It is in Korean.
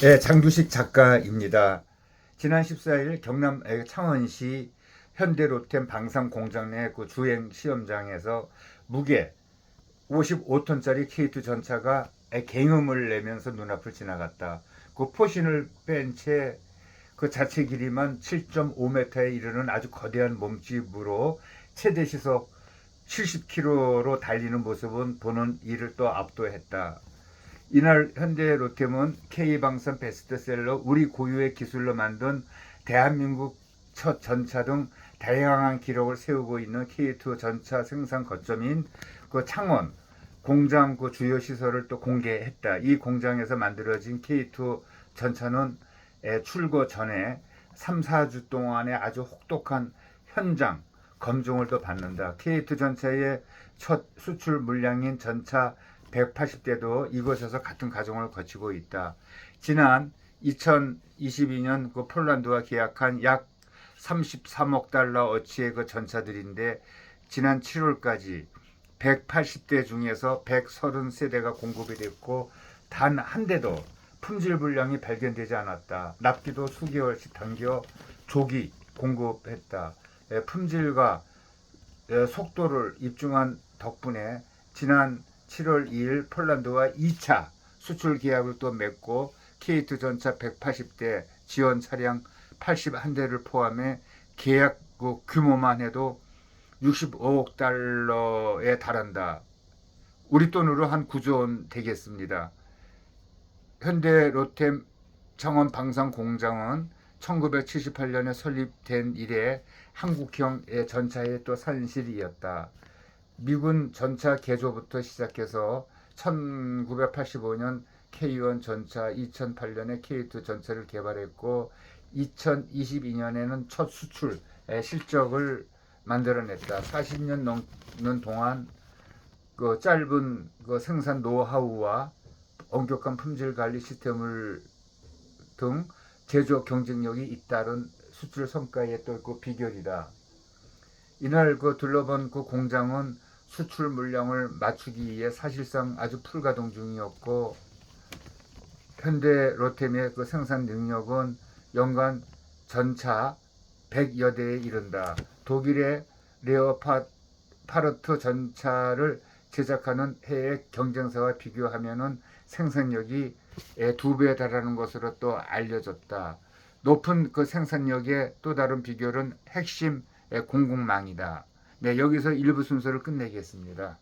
네, 장두식 작가입니다. 지난 14일 경남 에, 창원시 현대로템 방산 공장 내 그 주행 시험장에서 무게 55톤짜리 K2 전차가 에, 갱음을 내면서 눈앞을 지나갔다. 그 포신을 뺀 채 그 자체 길이만 7.5m에 이르는 아주 거대한 몸집으로 최대 시속 70km로 달리는 모습은 보는 이를 또 압도했다. 이날 현대 로템은 K방산 베스트셀러 우리 고유의 기술로 만든 대한민국 첫 전차 등 다양한 기록을 세우고 있는 K2 전차 생산 거점인 그 창원 공장 그 주요 시설을 또 공개했다. 이 공장에서 만들어진 K2 전차는 에, 출고 전에 3, 4주 동안에 아주 혹독한 현장 검증을 또 받는다. K2 전차의 첫 수출 물량인 전차 180대도 이곳에서 같은 과정을 거치고 있다. 지난 2022년 그 폴란드와 계약한 약 33억 달러 어치의 그 전차들인데 지난 7월까지 180대 중에서 133대가 공급이 됐고 단 한 대도 품질 불량이 발견되지 않았다. 납기도 수개월씩 당겨 조기 공급했다. 에, 품질과 에, 속도를 입증한 덕분에 지난 7월 2일 폴란드와 2차 수출 계약을 또 맺고 K2 전차 180대 지원 차량 81대를 포함해 계약 그 규모만 해도 65억 달러에 달한다. 우리 돈으로 한 9조 원 되겠습니다. 현대 로템 창원 방산 공장은 1978년에 설립된 이래 한국형의 전차의 또 산실이었다. 미군 전차 개조부터 시작해서 1985년 K1 전차, 2008년에 K2 전차를 개발했고 2022년에는 첫 수출 실적을 만들어냈다. 40년 넘는 동안 그 짧은 그 생산 노하우와 엄격한 품질 관리 시스템을 등 제조 경쟁력이 잇따른 수출 성과의 또그 비결이다. 이날 그 둘러본 그 공장은 수출 물량을 맞추기 위해 사실상 아주 풀가동 중이었고 현대 로템의 그 생산 능력은 연간 전차 100여 대에 이른다. 독일의 레오파 파르트 전차를 제작하는 해외 경쟁사와 비교하면은 생산력이 두 배에 달하는 것으로 또 알려졌다. 높은 그 생산력의 또 다른 비결은 핵심 공급망이다. 네, 여기서 일부 순서를 끝내겠습니다.